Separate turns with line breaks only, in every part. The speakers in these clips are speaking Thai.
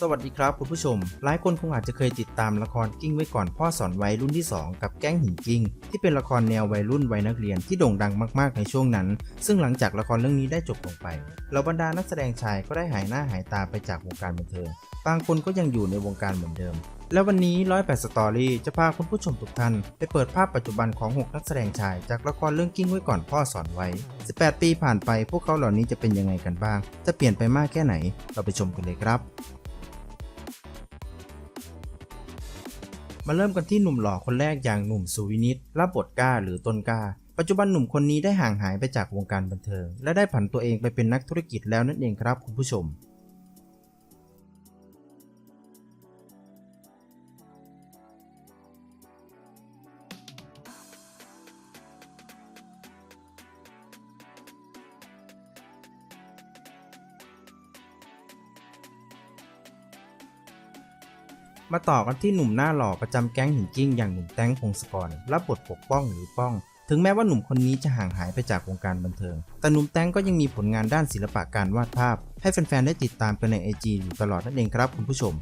สวัสดีครับคุณผู้ชม หลายคนคงอาจจะเคยติดตามละครกิ้งไว้ก่อนพ่อสอนไว้รุ่นที่ 2 กับแก๊งหินกิ้ง ที่เป็นละครแนววัยรุ่นวัยนักเรียนที่โด่งดังมากๆในช่วงนั้น ซึ่งหลังจากละครเรื่องนี้ได้จบลงไปเหล่าบรรดานักแสดงชายก็ได้หายหน้าหายตาไปจากวงการบันเทิงบางคนก็ยังอยู่ในวงการเหมือนเดิม และวันนี้ร้อยแปดสตอรี่จะพาคุณผู้ชมทุกท่าน ไปเปิดภาพปัจจุบันของ 6 นักแสดงชาย จากละครเรื่องกิ้งไว้ก่อนพ่อสอนไว้ 18 ปีผ่านไปพวกเขาเหล่านี้จะเป็นยังไงกันบ้าง จะเปลี่ยนไปมากแค่ไหน เราไปชมกันเลยครับ มาเริ่มกันที่หนุ่มหล่อคนแรกอย่างหนุ่มสุวินิตรับบทก้าหรือต้นก้า ปัจจุบันหนุ่มคนนี้ได้ห่างหายไปจากวงการบันเทิง และได้ผันตัวเองไปเป็นนักธุรกิจแล้วนั่นเองครับคุณผู้ชม มาต่อกันที่หนุ่มหน้าหล่อประจำแก๊งหินกิ้งอย่างหนุ่มแต้งพงศกรรับบทปกป้องหรือป้อง ถึงแม้ว่าหนุ่มคนนี้จะห่างหายไปจากวงการบันเทิง แต่หนุ่มแต้งก็ยังมีผลงานด้านศิลปะการวาดภาพ ให้แฟนๆได้ติดตามกันในไอจีอยู่ตลอดนั่นเองครับคุณผู้ชม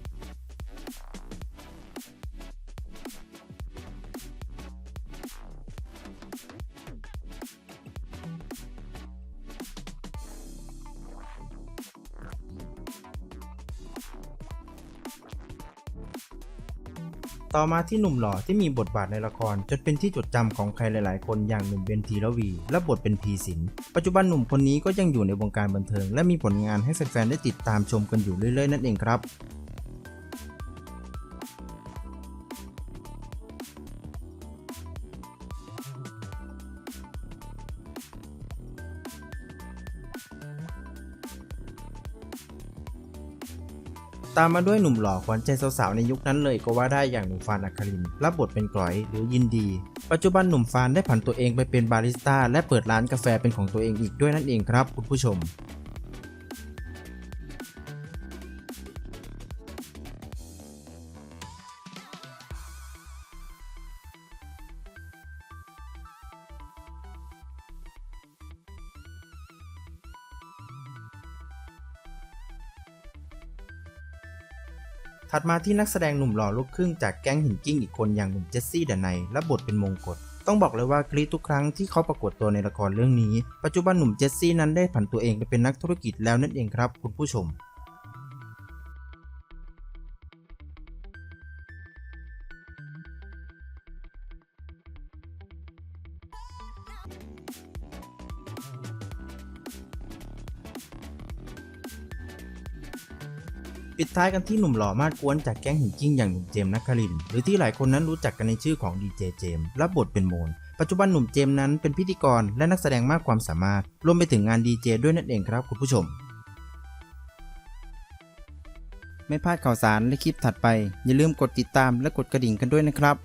ต่อมาที่หนุ่มหล่อที่มีบทบาทในละคร จนเป็นที่จดจำของใครหลาย ๆ คนอย่างหนุ่มเบนทีรวี และบทเป็นพีสินปัจจุบันหนุ่มคนนี้ก็ยังอยู่ในวงการบันเทิง และมีผลงานให้แฟน ๆ ได้ติดตามชมกันอยู่เรื่อย ๆ นั่นเองครับ ตามมาด้วยหนุ่มหล่อขวัญใจสาวๆในยุคนั้นเลยก็ว่าได้อย่างหนุ่มฟานอัครินรับบทเป็นกลอยหรือยินดี ปัจจุบันหนุ่มฟานได้ผันตัวเองไปเป็นบาริสต้าและเปิดร้านกาแฟเป็นของตัวเองอีกด้วยนั่นเองครับคุณผู้ชม ถัดมาที่นักแสดงหนุ่มหล่อลูกครึ่งจากแก๊งหินกิ้งอีกคนอย่างหนุ่มเจสซี่ดนัยและบทเป็นมงกฎต้องบอกเลยว่ากรี๊ดทุกครั้งที่เขาปรากฏตัวในละครเรื่องนี้ ปัจจุบันหนุ่มเจสซี่นั้นได้ผันตัวเองไปเป็นนักธุรกิจแล้วนั่นเองครับคุณผู้ชม ปิดท้ายกันที่หนุ่มหล่อมากกวนจากแก๊งหินกิ้งอย่างหนุ่มเจมส์นักคลิน หรือที่หลายคนนั้นรู้จักกันในชื่อของดีเจเจมส์รับบทเป็นโมน ปัจจุบันหนุ่มเจมส์นั้นเป็นพิธีกรและนักแสดงมากความสามารถ รวมไปถึงงานดีเจด้วยนั่นเองครับคุณผู้ชม ไม่พลาดข่าวสารและคลิปถัดไป อย่าลืมกดติดตามและกดกระดิ่งกันด้วยนะครับ